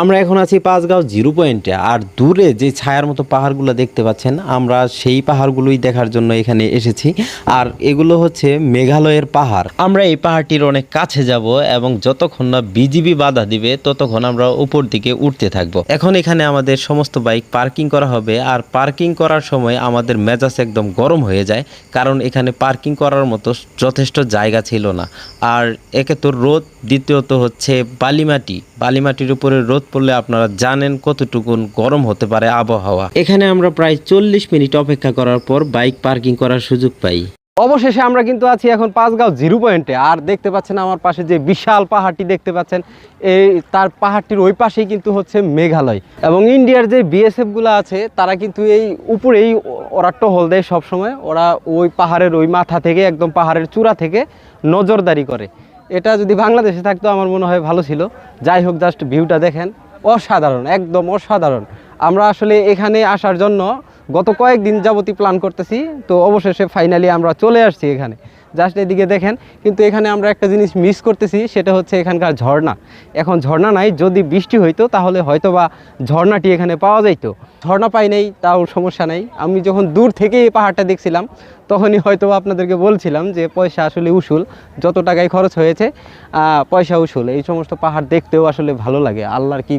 আমরা এখন আছি পাঁচগাঁও জিরো পয়েন্টে, আর দূরে যে ছায়ার মতো পাহাড়গুলো দেখতে পাচ্ছেন, আমরা সেই পাহাড়গুলোই দেখার জন্য এখানে এসেছি। আর এগুলো হচ্ছে মেঘালয়ের পাহাড়। আমরা এই পাহাড়টির অনেক কাছে যাব এবং যতক্ষণ না বিজিবি বাধা দিবে, ততক্ষণ আমরা উপর দিকে উঠতে থাকব। এখন এখানে আমাদের সমস্ত বাইক পার্কিং করা হবে, আর পার্কিং করার সময় আমাদের মেজাজ একদম গরম হয়ে যায়, কারণ এখানে পার্কিং করার মতো যথেষ্ট জায়গা ছিল না। আর একে তো রোদ, দ্বিতীয়ত হচ্ছে বালিমাটি। বালিমাটির উপরে রোদ পড়লে আপনারা জানেন কতটুকু গরম হতে পারে আবহাওয়া। এখানে আমরা প্রায় চল্লিশ মিনিট অপেক্ষা করার পর বাইক পার্কিং করার সুযোগ পাই। অবশেষে আমরা কিন্তু আছি এখন পাঁচগাঁও জিরো পয়েন্টে। আর দেখতে পাচ্ছেন আমার পাশে যে বিশাল পাহাড়টি দেখতে পাচ্ছেন এই তার পাহাড়টির ওই পাশেই কিন্তু হচ্ছে মেঘালয়। এবং ইন্ডিয়ার যে বিএসএফগুলো আছে তারা কিন্তু এই উপরেই ওরা টহল দেয় সবসময়। ওরা ওই পাহাড়ের ওই মাথা থেকে একদম পাহাড়ের চূড়া থেকে নজরদারি করে। এটা যদি বাংলাদেশে থাকতো, আমার মনে হয় ভালো ছিল। যাই হোক জাস্ট ভিউটা দেখেন। অসাধারণ, একদম অসাধারণ। আমরা আসলে এখানে আসার জন্য গত কয়েকদিন যাবতই প্ল্যান করতেছি, তো অবশেষে ফাইনালি আমরা চলে আসছি এখানে। জাস্ট এদিকে দেখেন, কিন্তু এখানে আমরা একটা জিনিস মিস করতেছি, সেটা হচ্ছে এখানকার ঝর্ণা। এখন ঝর্ণা নাই, যদি বৃষ্টি হইতো, তাহলে হয়তো বা ঝর্ণাটি এখানে পাওয়া যাইতো। ঝর্ণা পাই নাই, তাও সমস্যা নাই। আমি যখন দূর থেকে এই পাহাড়টা দেখছিলাম, তখনই হয়তো আপনাদেরকে বলছিলাম যে, পয়সা আসলে উসুল, যত টাকায় খরচ হয়েছে পয়সা উসুল। এই সমস্ত পাহাড় দেখতেও আসলে ভালো লাগে। আল্লাহর কি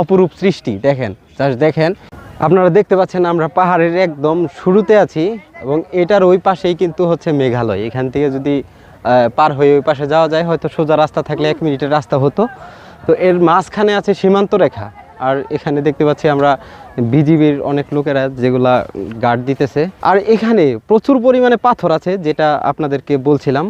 অপরূপ সৃষ্টি, দেখেন। জাস্ট দেখেন। আপনারা দেখতে পাচ্ছেন আমরা পাহাড়ের একদম শুরুতে আছি এবং এটার ওই পাশেই কিন্তু হচ্ছে মেঘালয়। এখান থেকে যদি পার হয়ে ওই পাশে যাওয়া যায়, হয়তো সোজা রাস্তা থাকলে এক মিনিটের রাস্তা হতো। তো এর মাঝখানে আছে সীমান্ত রেখা। আর এখানে দেখতে পাচ্ছি আমরা বিজিবির অনেক লোকেরা যেগুলা গার্ড দিতেছে। আর এখানে প্রচুর পরিমাণে পাথর আছে, যেটা আপনাদেরকে বলছিলাম।